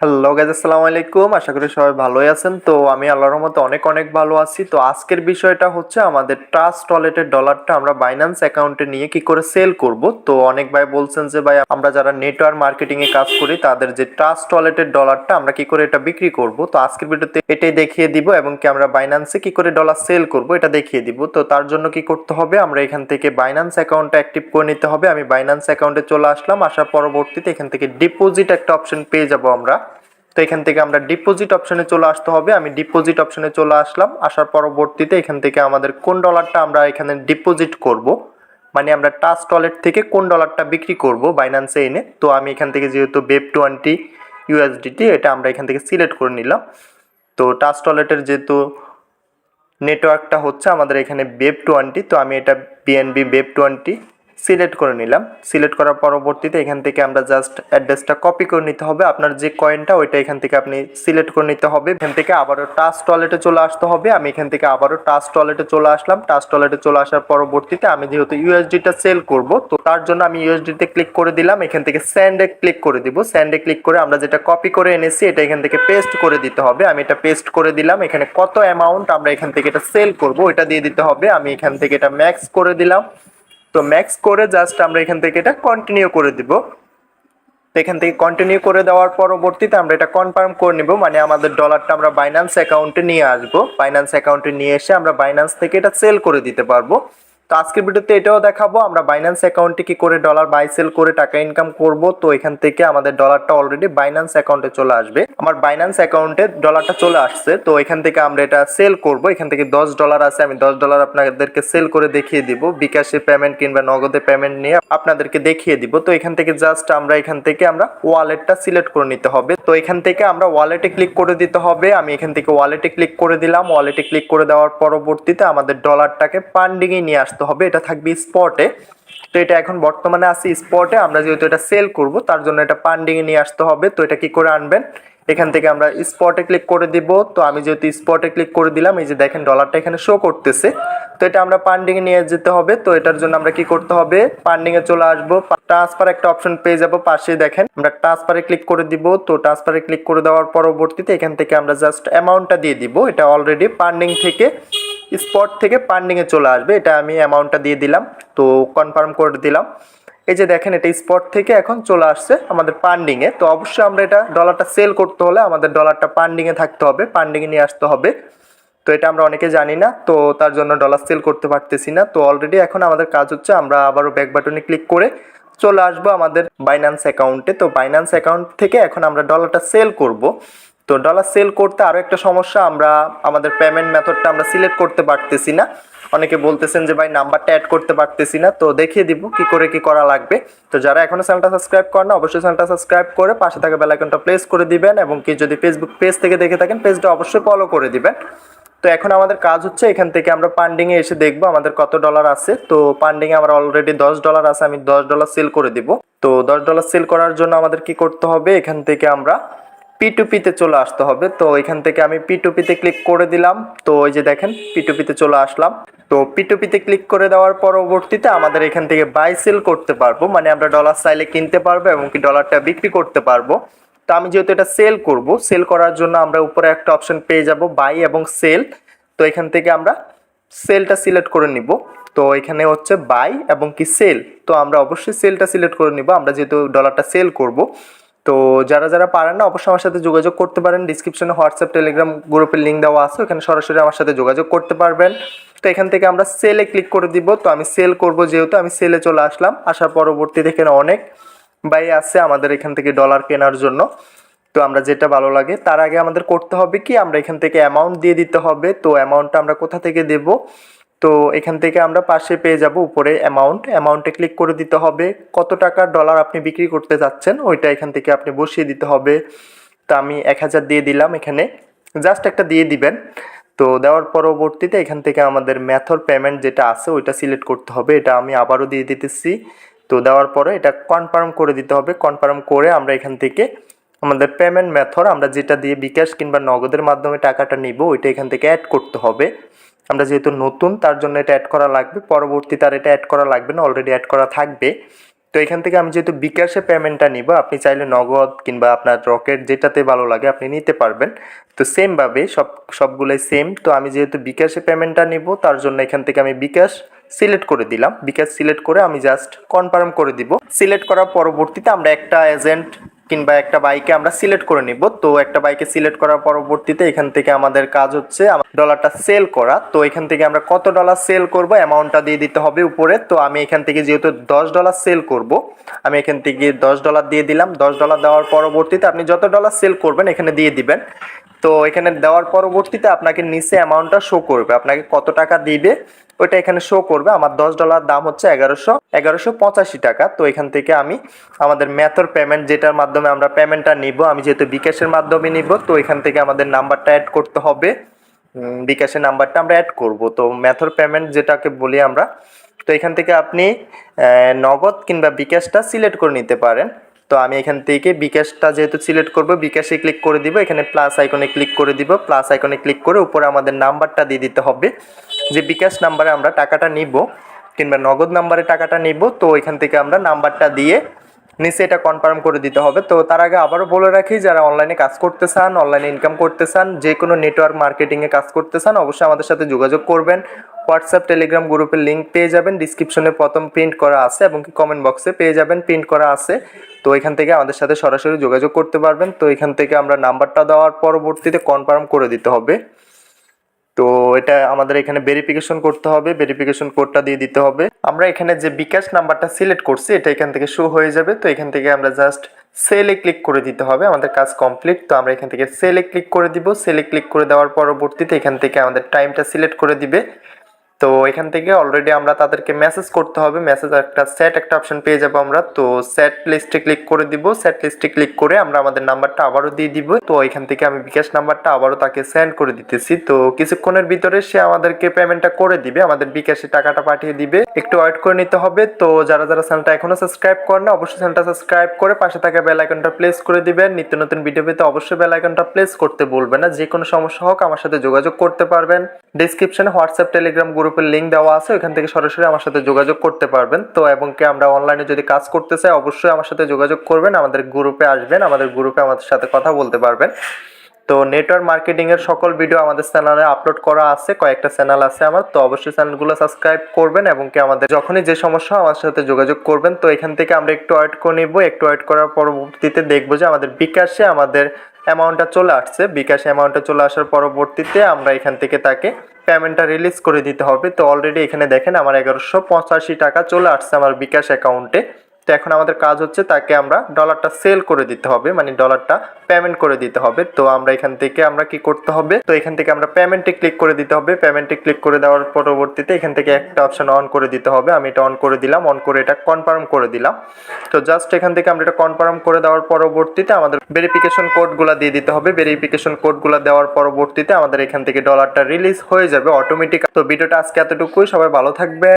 Hello guys আসসালামু আলাইকুম। আশা করি সবাই ভালোই আছেন। তো আমি আল্লাহর রহমতে অনেক অনেক ভালো আছি। তো আজকের বিষয়টা হচ্ছে আমাদের ট্রাস্ট ওয়ালেটের ডলারটা আমরা বাইন্যান্স অ্যাকাউন্টে নিয়ে কি করে সেল করব। তো অনেক ভাই বলছেন যে, ভাই, আমরা যারা নেটওয়ার্ক মার্কেটিং এ কাজ করি, তাদের যে ট্রাস্ট ওয়ালেটের ডলারটা আমরা কি করে এটা বিক্রি করব? তো আজকের ভিডিওতে এটাই দেখিয়ে দিব এবং কি আমরা বাইন্যান্সে কি করে ডলার সেল করব এটা দেখিয়ে দিব। তো তার জন্য কি করতে হবে? আমরা এখান থেকে বাইন্যান্স অ্যাকাউন্টটা অ্যাক্টিভ করে নিতে হবে। আমি বাইন্যান্স অ্যাকাউন্টে চলে আসলাম। আসার পরবর্তীতে এখান থেকে ডিপোজিট একটা অপশন পেয়ে যাব আমরা। তো এখান থেকে আমরা ডিপোজিট অপশনে চলে আসতে হবে। আমি ডিপোজিট অপশনে চলে আসলাম। আসার পরবর্তীতে এখান থেকে আমাদের কোন ডলারটা আমরা এখানে ডিপোজিট করব? মানে আমরা টাস্ট টলেট থেকে কোন ডলারটা বিক্রি করব বাইন্যান্সে এনে? তো আমি এখান থেকে যেহেতু বেব টোয়েন্টি ইউএসডিটি এটা আমরা এখান থেকে সিলেক্ট করে নিলাম। তো টাস্ট টলেটের যেহেতু নেটওয়ার্কটা হচ্ছে আমাদের এখানে বেব টোয়েন্টি তো আমি এটা বিএনবি বেব টোয়েন্টি সিলেক্ট করে নিলাম। সিলেক্ট করার পরবর্তীতে এখান থেকে আমরা জাস্ট অ্যাড্রেসটা কপি করে নিতে হবে। আপনার যে কয়েনটা ওইটা এখান থেকে আপনি সিলেক্ট করে নিতে হবে। এখান থেকে আবারও টাচ ওয়ালেটে চলে আসতে হবে। আমি এখান থেকে আবারও টাচ ওয়ালেটে চলে আসলাম। টাচ ওয়ালেটে চলে আসার পরবর্তীতে আমি যেহেতু ইউএসডিটা সেল করব, তো তার জন্য আমি ইউএসডিতে ক্লিক করে দিলাম। এখান থেকে স্যান্ডে ক্লিক করে দিব। স্যান্ডে ক্লিক করে আমরা যেটা কপি করে এনেছি, এটা এখান থেকে পেস্ট করে দিতে হবে। আমি এটা পেস্ট করে দিলাম। এখানে কত অ্যামাউন্ট আমরা এখান থেকে এটা সেল করব এটা দিয়ে দিতে হবে। আমি এখান থেকে এটা ম্যাক্স করে দিলাম। তো ম্যাক্স করে জাস্ট আমরা এখান থেকে এটা কন্টিনিউ করে দিব। তো এখান থেকে কন্টিনিউ করে দেওয়ার পরবর্তীতে আমরা এটা কনফার্ম করে নিব মানে আমাদের ডলারটা আমরা বাইন্যান্স অ্যাকাউন্টে নিয়ে আসব। বাইন্যান্স অ্যাকাউন্টে নিয়ে এসে আমরা বাইন্যান্স থেকে এটা সেল করে দিতে পারব। তো আজকের ভিডিওতে এটাও দেখাবো, আমরা বাইন্যান্স অ্যাকাউন্টে কি করে ডলার বাই সেল করে টাকা ইনকাম করব, তো এখান থেকে আমাদের ডলারটা অলরেডি বাইন্যান্স অ্যাকাউন্টে চলে আসবে। আমার বাইন্যান্স অ্যাকাউন্টে ডলারটা চলে আসছে, তো এখান থেকে আমরা এটা সেল করব। এখান থেকে দশ ডলার আছে, আমি দশ ডলার আপনাদেরকে সেল করে দেখিয়ে দিব। বিকাশে পেমেন্ট কিংবা নগদে পেমেন্ট নিয়ে আপনাদেরকে দেখিয়ে দিব। তো এখান থেকে জাস্ট আমরা এখান থেকে আমরা ওয়ালেটটা সিলেক্ট করে নিতে হবে। তো এখান থেকে আমরা ওয়ালেটে ক্লিক করে দিতে হবে। আমি এখান থেকে ওয়ালেটে ক্লিক করে দিলাম। ওয়ালেটে ক্লিক করে দেওয়ার পরবর্তীতে আমাদের ডলারটাকে পান্ডিংয়ে নিয়ে আসতে হবে, এটা থাকবে স্পটে তো এটা এখন বর্তমানে আছে স্পটে আমরা যেহেতু এটা সেল করব, তার জন্য এটা পান্ডিংয়ে নিয়ে আসতে হবে। তো এটা কি করে আনবেন? এখান থেকে আমরা স্পটে ক্লিক করে দিব। তো আমি যেহেতু স্পটে ক্লিক করে দিলাম, এই যে দেখেন ডলারটা এখানে শো করতেছে। তো এটা আমরা পান্ডিংয়ে নিয়ে যেতে হবে। তো এটার জন্য আমরা কি করতে হবে? পান্ডিংয়ে চলে আসব ট্রান্সফার একটা অপশন পেয়ে যাব পাশে দেখেন। আমরা ট্রান্সফারে ক্লিক করে দিব। তো ট্রান্সফারে ক্লিক করে দেওয়ার পরবর্তীতে এখান থেকে আমরা জাস্ট অ্যামাউন্টটা দিয়ে দিব। এটা অলরেডি পান্ডিং থেকে। স্পট থেকে পান্ডিংয়ে চলে আসবে, এটা আমি অ্যামাউন্টটা দিয়ে দিলাম, তো কনফার্ম করে দিলাম। এই যে দেখেন, এটা স্পট থেকে এখন চলে আসছে আমাদের পান্ডিংয়ে তো অবশ্যই আমরা এটা ডলারটা সেল করতে হলে আমাদের ডলারটা পান্ডিংয়ে থাকতে হবে পান্ডিংয়ে নিয়ে আসতে হবে। তো এটা আমরা অনেকে জানি না, তো তার জন্য ডলার সেল করতে পারতেছি না। তো অলরেডি এখন আমাদের কাজ হচ্ছে, আমরা আবারও ব্যাক বাটনে ক্লিক করে চলে আসব আমাদের বাইন্যান্স অ্যাকাউন্টে তো বাইন্যান্স অ্যাকাউন্ট থেকে এখন আমরা ডলারটা সেল করব। তো ডলার সেল করতে আরও একটা সমস্যা, আমরা আমাদের পেমেন্ট মেথডটা আমরা সিলেক্ট করতে পারতেছি না। অনেকে বলতেছেন যে, ভাই, নাম্বারটা অ্যাড করতে পারতেছি না। তো দেখিয়ে দিব কি করে কি করা লাগবে। তো যারা এখনও চ্যানেলটা সাবস্ক্রাইব করেন না, অবশ্যই চ্যানেলটা সাবস্ক্রাইব করে পাশে থাকা বেল আইকনটা প্রেস করে দিবেন এবং কি যদি ফেসবুক পেজ থেকে দেখে থাকেন পেজটা অবশ্যই ফলো করে দিবেন। তো এখন আমাদের কাজ হচ্ছে, এখান থেকে আমরা পান্ডিংয়ে এসে দেখব আমাদের কত ডলার আছে। তো পান্ডিংয়ে আমার অলরেডি দশ ডলার আছে, আমি দশ ডলার সেল করে দিব। তো দশ ডলার সেল করার জন্য আমাদের কি করতে হবে? এখান থেকে আমরা পিটুপিতে চলে আসতে হবে। তো এখান থেকে আমি পিটুপিতে ক্লিক করে দিলাম। তো ওই যে দেখেন পিটুপিতে চলে আসলাম। তো পিটুপিতে ক্লিক করে দেওয়ার পরবর্তীতে আমাদের এখান থেকে বাই সেল করতে পারব। মানে আমরা ডলার চাইলে কিনতে পারব এবং কি ডলারটা বিক্রি করতে পারব। তো আমি যেহেতু এটা সেল করব সেল করার জন্য আমরা উপরে একটা অপশন পেয়ে যাব বাই এবং সেল তো এখান থেকে আমরা সেলটা সিলেক্ট করে নিব। তো এখানে হচ্ছে বাই এবং কি সেল তো আমরা অবশ্যই সেলটা সিলেক্ট করে নিব। আমরা যেহেতু ডলারটা সেল করব তো যারা যারা পারেন না, অবশ্যই আমার সাথে যোগাযোগ করতে পারেন। ডিসক্রিপশনে হোয়াটসঅ্যাপ টেলিগ্রাম গ্রুপের লিঙ্ক দেওয়া আছে। ওখানে সরাসরি আমার সাথে যোগাযোগ করতে পারবেন। তো এখান থেকে আমরা সেলে ক্লিক করে দিব। তো আমি সেল করব যেহেতু, আমি সেলে চলে আসলাম। আসার পরবর্তীতে এখানে অনেক বাই আছে আমাদের এখান থেকে ডলার কেনার জন্য। তো আমরা যেটা ভালো লাগে, তার আগে আমাদের করতে হবে কি, আমরা এখান থেকে অ্যামাউন্ট দিয়ে দিতে হবে। তো অ্যামাউন্টটা আমরা কোথা থেকে দেব? তো এখান থেকে আমরা পাশে পেয়ে যাব উপরে অ্যামাউন্ট অ্যামাউন্টে ক্লিক করে দিতে হবে কত টাকার ডলার আপনি বিক্রি করতে যাচ্ছেন, ওইটা এখান থেকে আপনি বসিয়ে দিতে হবে। তো আমি এক হাজার দিয়ে দিলাম এখানে। জাস্ট একটা দিয়ে দিবেন। তো দেওয়ার পরবর্তীতে এখান থেকে আমাদের মেথড পেমেন্ট যেটা আছে, ওইটা সিলেক্ট করতে হবে। এটা আমি আবারও দিয়ে দিতেছি। তো দেওয়ার পরে এটা কনফার্ম করে দিতে হবে। কনফার্ম করে আমরা এখান থেকে আমাদের পেমেন্ট মেথড আমরা যেটা দিয়ে বিকাশ কিংবা নগদের মাধ্যমে টাকাটা নিব, ওইটা এখান থেকে অ্যাড করতে হবে। আমরা যেহেতু নতুন, তার জন্য এটা অ্যাড করা লাগবে। পরবর্তী তার এটা অ্যাড করা লাগবে না অলরেডি অ্যাড করা থাকবে। তো এখান থেকে আমি যেহেতু বিকাশে পেমেন্টটা নিব, আপনি চাইলে নগদ কিংবা আপনার রকেট যেটাতে ভালো লাগে আপনি নিতে পারবেন। তো সেমভাবে সব, সবগুলোই সেম তো আমি যেহেতু বিকাশে পেমেন্টটা নিব, তার জন্য এখান থেকে আমি বিকাশ সিলেক্ট করে দিলাম। বিকাশ সিলেক্ট করে আমি জাস্ট কনফার্ম করে দিব। সিলেক্ট করার পরবর্তীতে আমরা একটা এজেন্ট কিংবা একটা বাইকে আমরা সিলেক্ট করে নিব। তো একটা বাইকে সিলেক্ট করার পরবর্তীতে এখান থেকে আমাদের কাজ হচ্ছে ডলারটা সেল করা। তো এখান থেকে আমরা কত ডলার সেল করব অ্যামাউন্টটা দিয়ে দিতে হবে উপরে। তো আমি এখান থেকে যেহেতু দশ ডলার সেল করব, আমি এখান থেকে দশ ডলার দিয়ে দিলাম। দশ ডলার দেওয়ার পরবর্তীতে আপনি যত ডলার সেল করবেন এখানে দিয়ে দিবেন। তো এখানে দেওয়ার পরবর্তীতে আপনাকে নিচে অ্যামাউন্টটা শো করবে। আপনাকে কত টাকা দিবে ওইটা এখানে শো করবে। আমার দশ ডলার দাম হচ্ছে এগারোশো এগারোশো পঁচাশি টাকা। তো এখান থেকে আমি আমাদের ম্যাথর পেমেন্ট যেটার মাধ্যমে আমরা পেমেন্টটা নিব, আমি যেহেতু বিকাশের মাধ্যমে নিব, তো এখান থেকে আমাদের নাম্বারটা অ্যাড করতে হবে। বিকাশের নাম্বারটা আমরা অ্যাড করব। তো ম্যাথর পেমেন্ট যেটাকে বলি আমরা, তো এখান থেকে আপনি নগদ কিংবা বিকাশটা সিলেক্ট করে নিতে পারেন। তো আমি এখান থেকে বিকাশটা যেহেতু সিলেক্ট করব, বিকাশে ক্লিক করে দিব। এখানে প্লাস আইকনে ক্লিক করে দিব। প্লাস আইকনে ক্লিক করে উপরে আমাদের নাম্বারটা দিয়ে দিতে হবে। যে বিকাশ নাম্বারে আমরা টাকাটা নিব কিংবা নগদ নাম্বারে টাকাটা নিব, তো এখান থেকে আমরা নাম্বারটা দিয়ে নিচে এটা কনফার্ম করে দিতে হবে। তো তার আগে আবারও বলে রাখি, যারা অনলাইনে কাজ করতে চান অনলাইনে ইনকাম করতে চান, যে কোনো নেটওয়ার্ক মার্কেটিংয়ে কাজ করতে চান, অবশ্যই আমাদের সাথে যোগাযোগ করবেন। হোয়াটসঅ্যাপ টেলিগ্রাম গ্রুপের লিঙ্ক পেয়ে যাবেন। ডিসক্রিপশনে প্রথম প্রিন্ট করা আছে এবং কি কমেন্ট বক্সে পেয়ে যাবেন প্রিন্ট করা আছে। তো এখান থেকে আমাদের সাথে সরাসরি যোগাযোগ করতে পারবেন। তো এখান থেকে আমরা নাম্বারটা দেওয়ার পরবর্তীতে কনফার্ম করে দিতে হবে। তো এটা আমাদের এখানে ভেরিফিকেশন করতে হবে ভেরিফিকেশন কোডটা দিয়ে দিতে হবে। আমরা এখানে যে বিকাশ নাম্বারটা সিলেক্ট করছি, এটা এখান থেকে শো হয়ে যাবে। তো এখান থেকে আমরা জাস্ট সেলে ক্লিক করে দিতে হবে, আমাদের কাজ কমপ্লিট তো আমরা এখান থেকে সেলে ক্লিক করে দিব। সেলে ক্লিক করে দেওয়ার পরবর্তীতে এখান থেকে আমাদের টাইমটা সিলেক্ট করে দিবে। তো এখান থেকে অলরেডি আমরা তাদেরকে মেসেজ করতে হবে। মেসেজ একটা সেট একটা অপশন পেয়ে যাব আমরা। তো সেট লিস্টে ক্লিক করে দিব। সেট লিস্টে ক্লিক করে আমরা আমাদের নাম্বারটা আবারও দিয়ে দিব। তো এখান থেকে আমি বিকাশ নাম্বারটা আবারও তাকে সেন্ড করে দিতেছি। তো কিছুক্ষণের ভিতরে সে আমাদেরকে পেমেন্টটা করে দিবে। আমাদের বিকাশে টাকাটা পাঠিয়ে দিবে। একটু ওয়েট করে নিতে হবে। তো যারা যারা চ্যানেলটা এখনও সাবস্ক্রাইব করে না, অবশ্যই চ্যানেলটা সাবস্ক্রাইব করে পাশে থাকা বেল আইকনটা প্লেস করে দিবেন। নিত্য নতুন ভিডিও পেতে অবশ্যই বেল আইকনটা প্লেস করতে বলবেন না। যে কোনো সমস্যা হোক আমার সাথে যোগাযোগ করতে পারবেন। ডিসক্রিপশনে হোয়াটসঅ্যাপ টেলিগ্রাম গ্রুপের লিঙ্ক দেওয়া আছে ওখান থেকে সরাসরি আমার সাথে যোগাযোগ করতে পারবেন। তো এবং কি আমরা অনলাইনে যদি কাজ করতে চাই, অবশ্যই আমার সাথে যোগাযোগ করবেন, আমাদের গ্রুপে আসবেন, আমাদের গ্রুপে আমাদের সাথে কথা বলতে পারবেন। তো নেটওয়ার্ক মার্কেটিং এর সকল ভিডিও আমাদের চ্যানেলে আপলোড করা আছে, কয়েকটা চ্যানেল আছে আমার, তো অবশ্যই চ্যানেলগুলো সাবস্ক্রাইব করবেন এবং কি আমাদের যখনই যে সমস্যা আমার সাথে যোগাযোগ করবেন। তো এখান থেকে আমরা একটু ওয়েট করে নিব, একটু ওয়েট করার পরবর্তীতে দেখব যে আমাদের বিকাশে আমাদের অ্যামাউন্টটা চলে আসছে। বিকাশে অ্যামাউন্টটা চলে আসার পরবর্তীতে আমরা এখান থেকে তাকে পেমেন্টটা রিলিজ করে দিতে হবে। তো অলরেডি এখানে দেখেন আমার এগারোশো পঁচাশি টাকা চলে আসছে আমার বিকাশ অ্যাকাউন্টে তো এখন আমাদের কাজ হচ্ছে তাকে আমরা ডলারটা সেল করে দিতে হবে মানে ডলারটা পেমেন্ট করে দিতে হবে। তো আমরা এখান থেকে আমরা কি করতে হবে? তো এখান থেকে আমরা পেমেন্টে ক্লিক করে দিতে হবে। পেমেন্টে ক্লিক করে দেওয়ার পরবর্তীতে এখান থেকে একটা অপশন অন করে দিতে হবে। আমি এটা অন করে দিলাম অন করে এটা কনফার্ম করে দিলাম। তো জাস্ট এখান থেকে আমরা এটা কনফার্ম করে দেওয়ার পরবর্তীতে আমাদের ভেরিফিকেশন কোডগুলো দিয়ে দিতে হবে। ভেরিফিকেশন কোডগুলো দেওয়ার পরবর্তীতে আমাদের এখান থেকে ডলারটা রিলিজ হয়ে যাবে অটোমেটিক তো ভিডিওটা আজকে এতটুকুই। সবাই ভালো থাকবে